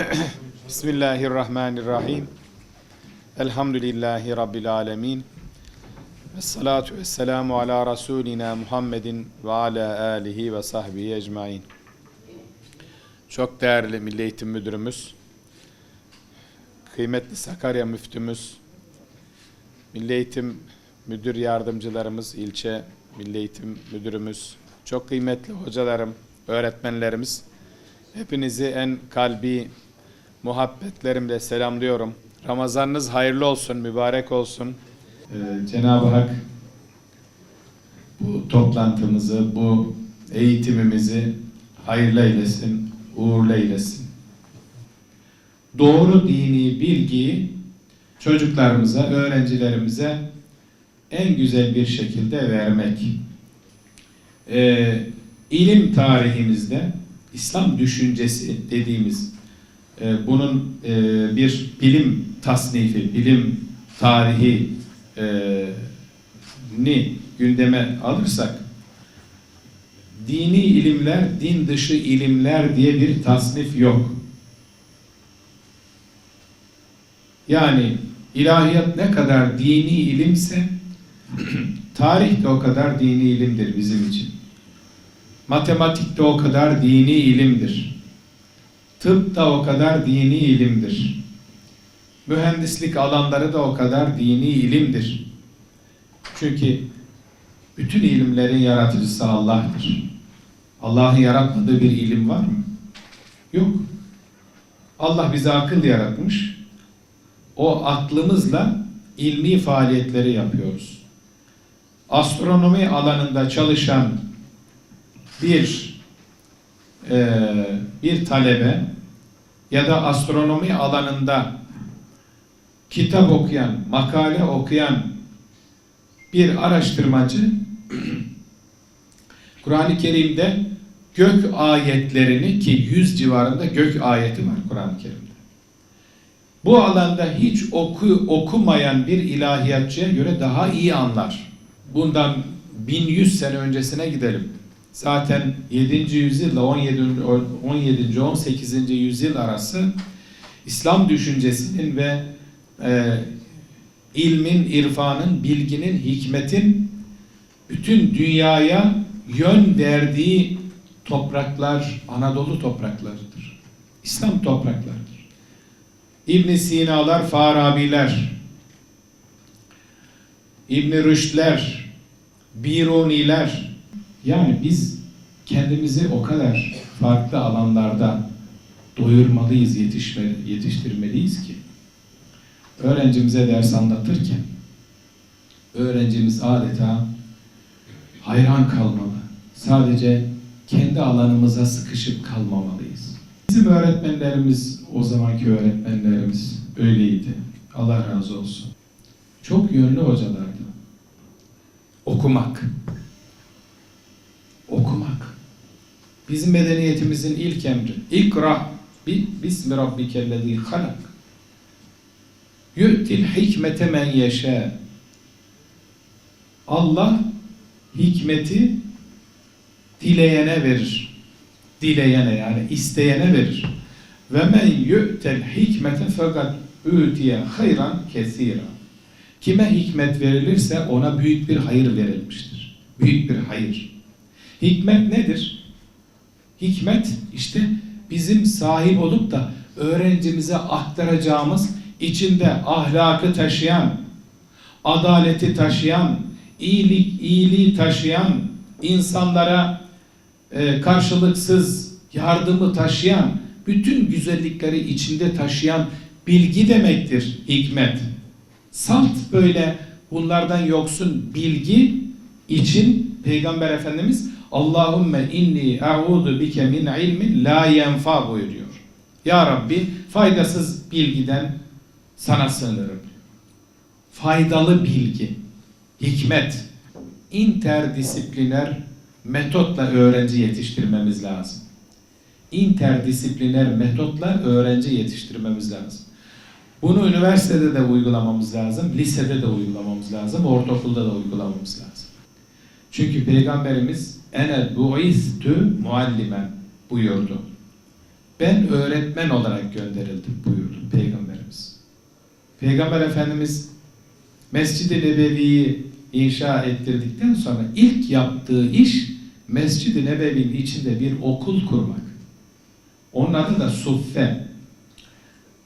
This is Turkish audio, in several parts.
Bismillahirrahmanirrahim. Elhamdülillahi Rabbil alemin. Ve salatu ve selamu ala Resulina Muhammedin ve ala alihi ve sahbihi ecmain. Çok değerli Milli Eğitim Müdürümüz, kıymetli Sakarya Müftümüz, Milli Eğitim Müdür Yardımcılarımız, ilçe Milli Eğitim Müdürümüz, çok kıymetli hocalarım, öğretmenlerimiz, hepinizi en kalbi muhabbetlerimle selamlıyorum. Ramazanınız hayırlı olsun, mübarek olsun. Ee, Cenab-ı Hak bu toplantımızı, bu eğitimimizi hayırlı eylesin, uğurlu eylesin. Doğru dini bilgiyi çocuklarımıza, öğrencilerimize en güzel bir şekilde vermek. Ee, ilim tarihimizde İslam düşüncesi dediğimiz e, bunun e, bir bilim tasnifi, bilim tarihi e, ni gündeme alırsak dini ilimler, din dışı ilimler diye bir tasnif yok. Yani ilahiyat ne kadar dini ilimse tarih de o kadar dini ilimdir bizim için. Matematik de o kadar dini ilimdir. Tıp da o kadar dini ilimdir. Mühendislik alanları da o kadar dini ilimdir. Çünkü bütün ilimlerin yaratıcısı Allah'tır. Allah'ın yaratmadığı bir ilim var mı? Yok. Allah bize akıl yaratmış. O aklımızla ilmi faaliyetleri yapıyoruz. Astronomi alanında çalışan bir e, bir talebe ya da astronomi alanında kitap okuyan, makale okuyan bir araştırmacı Kur'an-ı Kerim'de gök ayetlerini ki yüz civarında gök ayeti var Kur'an-ı Kerim'de. Bu alanda hiç oku, okumayan bir ilahiyatçıya göre daha iyi anlar. Bundan 1100 sene öncesine gidelim. Zaten 7. yüzyılla 17. 17. 18. yüzyıl arası İslam düşüncesinin ve e, ilmin, irfanın, bilginin, hikmetin bütün dünyaya yön verdiği topraklar Anadolu topraklarıdır. İslam topraklarıdır. İbn Sina'lar, Farabiler, İbn Rüşdler, Biruniler, yani biz kendimizi o kadar farklı alanlarda doyurmalıyız, yetişme, yetiştirmeliyiz ki öğrencimize ders anlatırken öğrencimiz adeta hayran kalmalı. Sadece kendi alanımıza sıkışıp kalmamalıyız. Bizim öğretmenlerimiz, o zamanki öğretmenlerimiz öyleydi. Allah razı olsun. Çok yönlü hocalardı. Okumak. Bizim medeniyetimizin ilk emri. İkra bi bismi rabbikellezî halak. Yu'til hikmete men yeşâ. Allah hikmeti dileyene verir. Dileyene yani isteyene verir. Ve men yu'tel hikmete fakat ütiye hayran kesira. Kime hikmet verilirse ona büyük bir hayır verilmiştir. Büyük bir hayır. Hikmet nedir? Hikmet işte bizim sahip olup da öğrencimize aktaracağımız içinde ahlakı taşıyan, adaleti taşıyan, iyilik, iyiliği taşıyan, insanlara e, karşılıksız yardımı taşıyan, bütün güzellikleri içinde taşıyan bilgi demektir hikmet. Salt böyle bunlardan yoksun bilgi için Peygamber Efendimiz Allahümme inni e'udu bike min ilmin la yenfa buyuruyor. Ya Rabbi faydasız bilgiden sana sığınırım. Faydalı bilgi, hikmet, interdisipliner metotla öğrenci yetiştirmemiz lazım. Interdisipliner metotla öğrenci yetiştirmemiz lazım. Bunu üniversitede de uygulamamız lazım, lisede de uygulamamız lazım, ortaokulda da uygulamamız lazım. Çünkü Peygamberimiz ene bu'istü muallimen buyurdu. ben öğretmen olarak gönderildim buyurdu Peygamberimiz. Peygamber Efendimiz Mescid-i Nebevi'yi inşa ettirdikten sonra ilk yaptığı iş Mescid-i Nebevi'nin içinde bir okul kurmak. Onun adı da Suffe.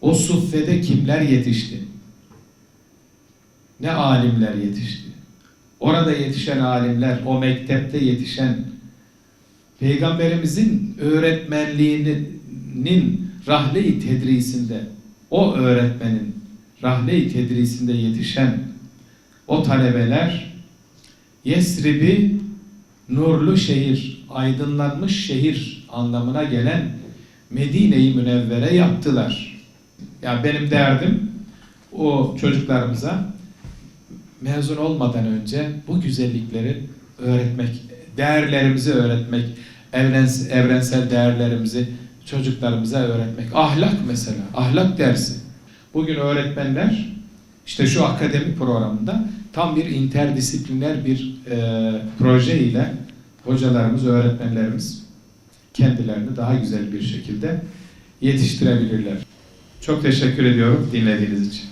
O Suffe'de kimler yetişti? Ne alimler yetişti? Orada yetişen alimler, o mektepte yetişen Peygamberimizin öğretmenliğinin rahle-i tedrisinde, o öğretmenin rahle-i tedrisinde yetişen o talebeler Yesrib'i nurlu şehir, aydınlanmış şehir anlamına gelen Medine-i Münevvere yaptılar. Ya benim derdim o çocuklarımıza mezun olmadan önce bu güzellikleri öğretmek, değerlerimizi öğretmek, evrens- evrensel değerlerimizi çocuklarımıza öğretmek. Ahlak mesela, ahlak dersi. Bugün öğretmenler işte şu akademi programında tam bir interdisipliner bir e, proje ile hocalarımız, öğretmenlerimiz kendilerini daha güzel bir şekilde yetiştirebilirler. Çok teşekkür ediyorum dinlediğiniz için.